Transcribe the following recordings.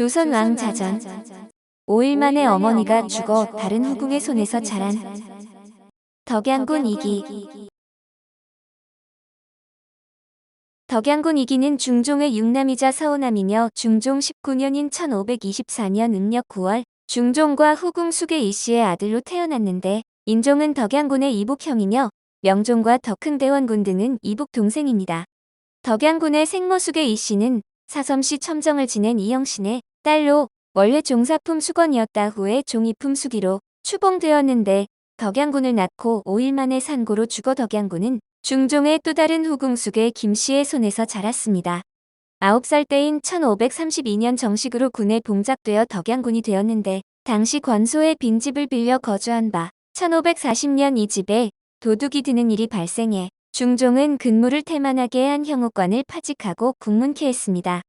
조선 왕 자전 5일 만에 어머니가 죽어 다른 후궁의 손에서 자란 덕양군 이기 덕양군 이기는 중종의 육남이자 사오남이며 중종 19년인 1524년 음력 9월 중종과 후궁 수계 이씨의 아들로 태어났는데 인종은 덕양군의 이복형이며 명종과 덕흥대원군 등은 이복 동생입니다. 덕양군의 생모 수계 이씨는 사섬시 첨정을 지낸 이영신의 딸로 원래 종사품 수건이었다 후에 종이품 수기로 추봉되었는데 덕양군을 낳고 5일 만에 산고로 죽어 덕양군은 중종의 또 다른 후궁숙의 김씨의 손에서 자랐습니다. 9살 때인 1532년 정식으로 군에 봉작되어 덕양군이 되었는데 당시 권소의 빈집을 빌려 거주한 바 1540년 이 집에 도둑이 드는 일이 발생해 중종은 근무를 태만하게 한 형우관을 파직하고 국문케 했습니다.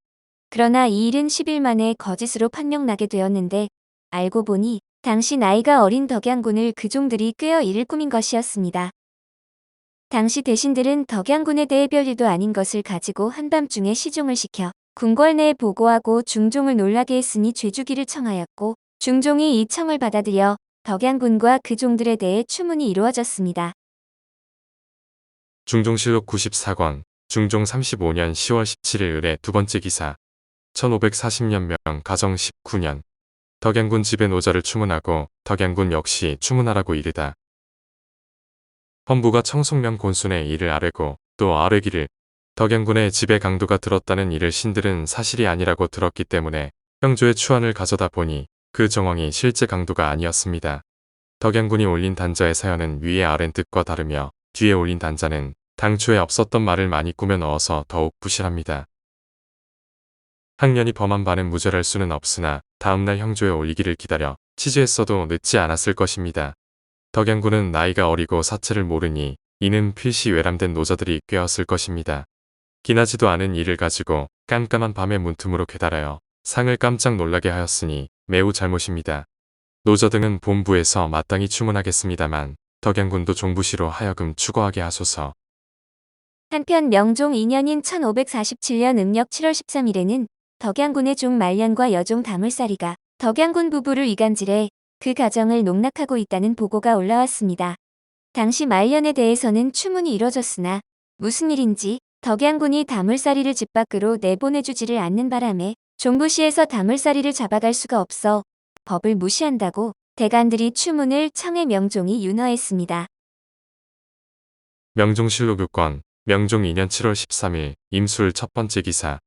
그러나 이 일은 10일 만에 거짓으로 판명나게 되었는데 알고 보니 당시 나이가 어린 덕양군을 그 종들이 꿰어 이를 꾸민 것이었습니다. 당시 대신들은 덕양군에 대해 별일도 아닌 것을 가지고 한밤중에 시종을 시켜 궁궐 내에 보고하고 중종을 놀라게 했으니 죄주기를 청하였고 중종이 이 청을 받아들여 덕양군과 그 종들에 대해 추문이 이루어졌습니다. 중종실록 94권, 중종 35년 10월 17일 을의 두 번째 기사, 1540년 명 가정 19년, 덕양군 집에 노자를 추문하고 덕양군 역시 추문하라고 이르다. 헌부가 청송명 곤순의 이를 아뢰고 또 아뢰기를 덕양군의 집에 강도가 들었다는 이를 신들은 사실이 아니라고 들었기 때문에 형조의 추안을 가져다 보니 그 정황이 실제 강도가 아니었습니다. 덕양군이 올린 단자의 사연은 위에 아랜 뜻과 다르며 뒤에 올린 단자는 당초에 없었던 말을 많이 꾸며 넣어서 더욱 부실합니다. 학년이 범한 바는 무죄할 수는 없으나 다음날 형조에 올리기를 기다려 취재했어도 늦지 않았을 것입니다. 덕양군은 나이가 어리고 사체를 모르니 이는 필시 외람된 노자들이 꿰었을 것입니다. 기나지도 않은 일을 가지고 깜깜한 밤의 문틈으로 괴달하여 상을 깜짝 놀라게 하였으니 매우 잘못입니다. 노자 등은 본부에서 마땅히 추문하겠습니다만 덕양군도 종부시로 하여금 추거하게 하소서. 한편 명종 2년인 1547년 음력 7월 13일에는 덕양군의 종 말년과 여종 다물살이가 덕양군 부부를 이간질해 그 가정을 농락하고 있다는 보고가 올라왔습니다. 당시 말년에 대해서는 추문이 이뤄졌으나 무슨 일인지 덕양군이 다물살이를 집 밖으로 내보내주지를 않는 바람에 종부시에서 다물살이를 잡아갈 수가 없어 법을 무시한다고 대관들이 추문을 청해 명종이 윤허했습니다. 명종실록 6권, 명종 2년 7월 13일, 임술 첫 번째 기사,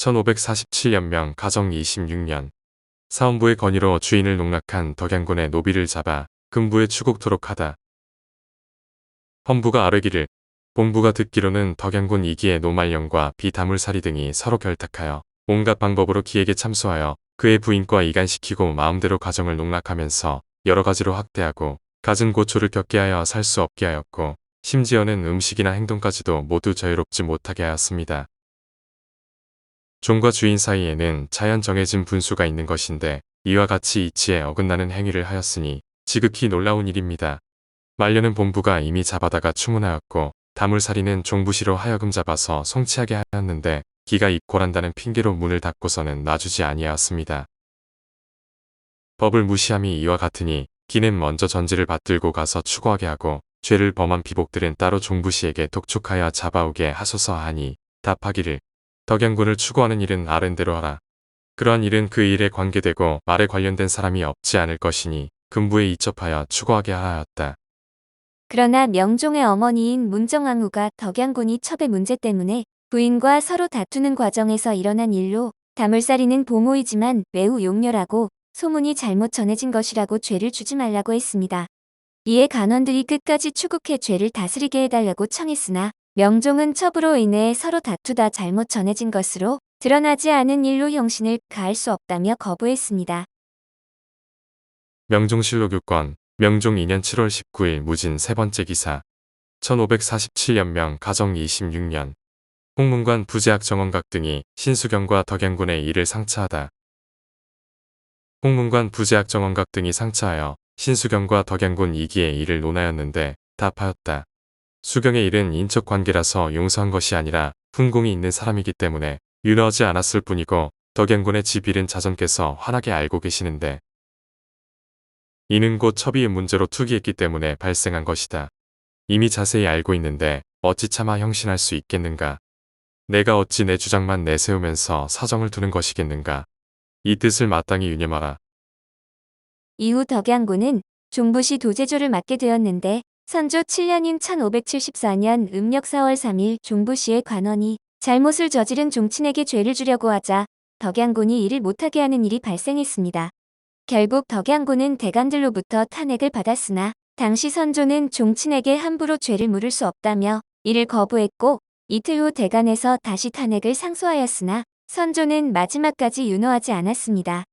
1547년명 가정 26년, 사원부의 건의로 주인을 농락한 덕양군의 노비를 잡아 금부에 추국토록 하다. 헌부가 아뢰기를 본부가 듣기로는 덕양군 이기의 노말령과 비다물살이 등이 서로 결탁하여 온갖 방법으로 기에게 참소하여 그의 부인과 이간시키고 마음대로 가정을 농락하면서 여러 가지로 학대하고 갖은 고초를 겪게 하여 살 수 없게 하였고 심지어는 음식이나 행동까지도 모두 자유롭지 못하게 하였습니다. 종과 주인 사이에는 자연 정해진 분수가 있는 것인데 이와 같이 이치에 어긋나는 행위를 하였으니 지극히 놀라운 일입니다. 말년은 본부가 이미 잡아다가 추문하였고 다물살이는 종부시로 하여금 잡아서 송치하게 하였는데 기가 입고란다는 핑계로 문을 닫고서는 놔주지 아니하였습니다. 법을 무시함이 이와 같으니 기는 먼저 전지를 받들고 가서 추구하게 하고 죄를 범한 비복들은 따로 종부시에게 독촉하여 잡아오게 하소서 하니 답하기를 덕양군을 추구하는 일은 아랜대로 하라. 그러한 일은 그 일에 관계되고 말에 관련된 사람이 없지 않을 것이니 금부에 이첩하여 추구하게 하였다. 그러나 명종의 어머니인 문정왕후가 덕양군이 첩의 문제 때문에 부인과 서로 다투는 과정에서 일어난 일로 다물살이는 보모이지만 매우 용렬하고 소문이 잘못 전해진 것이라고 죄를 주지 말라고 했습니다. 이에 간원들이 끝까지 추국해 죄를 다스리게 해달라고 청했으나 명종은 첩으로 인해 서로 다투다 잘못 전해진 것으로 드러나지 않은 일로 형신을 가할 수 없다며 거부했습니다. 명종실록 6권, 명종 2년 7월 19일 무진 세 번째 기사, 1547년명 가정 26년, 홍문관 부제학 정원각 등이 신수경과 덕양군의 일을 상차하다. 홍문관 부제학 정원각 등이 상차하여 신수경과 덕양군 이기의 일을 논하였는데 답하였다. 수경의 일은 인적 관계라서 용서한 것이 아니라 훈공이 있는 사람이기 때문에 윤허하지 않았을 뿐이고 덕양군의 집 잃은 자전께서 환하게 알고 계시는데 이는 곧 첩이의 문제로 투기했기 때문에 발생한 것이다. 이미 자세히 알고 있는데 어찌 차마 형신할 수 있겠는가. 내가 어찌 내 주장만 내세우면서 사정을 두는 것이겠는가. 이 뜻을 마땅히 유념하라. 이후 덕양군은 종부시 도제조를 맡게 되었는데 선조 7년인 1574년 음력 4월 3일 종부시의 관원이 잘못을 저지른 종친에게 죄를 주려고 하자 덕양군이 이를 못하게 하는 일이 발생했습니다. 결국 덕양군은 대간들로부터 탄핵을 받았으나 당시 선조는 종친에게 함부로 죄를 물을 수 없다며 이를 거부했고 이틀 후 대간에서 다시 탄핵을 상소하였으나 선조는 마지막까지 윤호하지 않았습니다.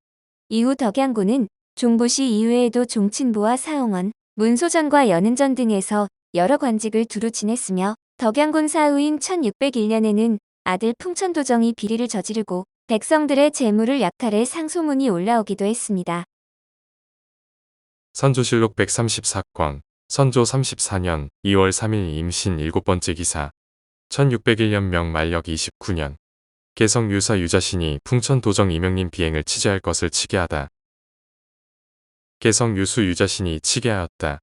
이후 덕양군은 종부시 이외에도 종친부와 사홍원, 문소전과 연은전 등에서 여러 관직을 두루 지냈으며 덕양군 사후인 1601년에는 아들 풍천도정이 비리를 저지르고 백성들의 재물을 약탈해 상소문이 올라오기도 했습니다. 선조실록 134권, 선조 34년 2월 3일 임신 7번째 기사, 1601년 명만력 29년, 개성 유사 유자신이 풍천 도정 이명님 비행을 취재할 것을 치게 하다. 개성 유수 유자신이 치게 하였다.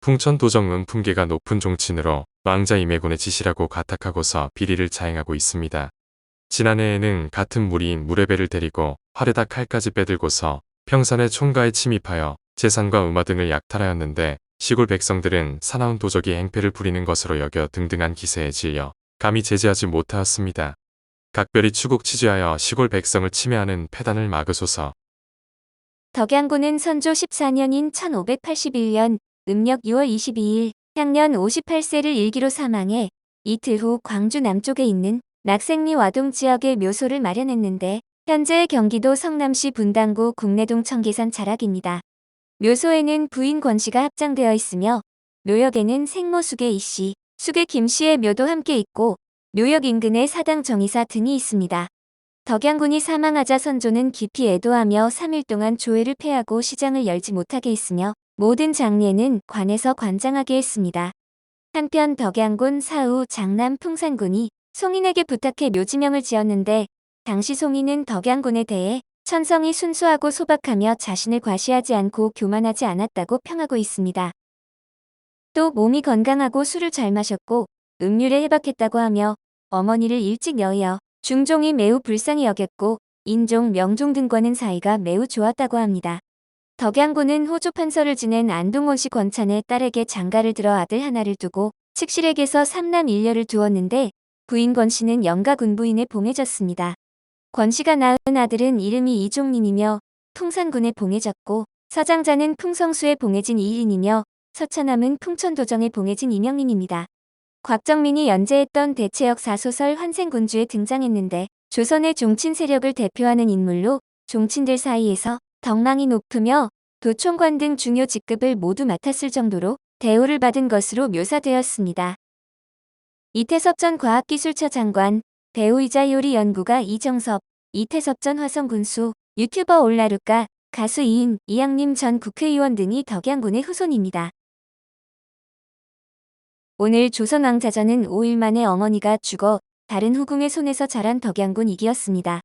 풍천 도정은 품계가 높은 종친으로 왕자 임해군의 지시라고 가탁하고서 비리를 자행하고 있습니다. 지난해에는 같은 무리인 무례배를 데리고 화려다 칼까지 빼들고서 평산의 총가에 침입하여 재산과 음화 등을 약탈하였는데 시골 백성들은 사나운 도적이 행패를 부리는 것으로 여겨 등등한 기세에 질려 감히 제재하지 못하였습니다. 각별히 추국 취재하여 시골 백성을 침해하는 패단을 막으소서. 덕양군은 선조 14년인 1581년 음력 6월 22일 향년 58세를 일기로 사망해 이틀 후 광주 남쪽에 있는 낙생리 와동 지역에 묘소를 마련했는데 현재 경기도 성남시 분당구 국내동 청계산 자락입니다. 묘소에는 부인 권씨가 합장되어 있으며 묘역에는 생모 수계 이씨, 수계 김씨의 묘도 함께 있고 묘역 인근에 사당 정의사 등이 있습니다. 덕양군이 사망하자 선조는 깊이 애도하며 3일 동안 조회를 폐하고 시장을 열지 못하게 했으며 모든 장례는 관에서 관장하게 했습니다. 한편 덕양군 사후 장남 풍산군이 송인에게 부탁해 묘지명을 지었는데 당시 송인은 덕양군에 대해 천성이 순수하고 소박하며 자신을 과시하지 않고 교만하지 않았다고 평하고 있습니다. 또 몸이 건강하고 술을 잘 마셨고 음률에 해박했다고 하며 어머니를 일찍 여의어 중종이 매우 불쌍히 여겼고 인종, 명종 등과는 사이가 매우 좋았다고 합니다. 덕양군은 호조 판서를 지낸 안동원씨 권찬의 딸에게 장가를 들어 아들 하나를 두고 칙실에게서 삼남 일녀를 두었는데 부인 권씨는 영가 군부인에 봉해졌습니다. 권씨가 낳은 아들은 이름이 이종린이며 풍산군에 봉해졌고 서장자는 풍성수에 봉해진 이인이며 서천함은 풍천도정에 봉해진 이명린입니다. 곽정민이 연재했던 대체역 사 소설 환생군주에 등장했는데 조선의 종친 세력을 대표하는 인물로 종친들 사이에서 덕망이 높으며 도총관 등 중요 직급을 모두 맡았을 정도로 대우를 받은 것으로 묘사되었습니다. 이태섭 전 과학기술처 장관, 배우이자 요리 연구가 이정섭, 이태섭 전 화성군수, 유튜버 올라루까, 가수 이인, 이양림 전 국회의원 등이 덕양군의 후손입니다. 오늘 조선왕자전은 5일 만에 어머니가 죽어 다른 후궁의 손에서 자란 덕양군 이기였습니다.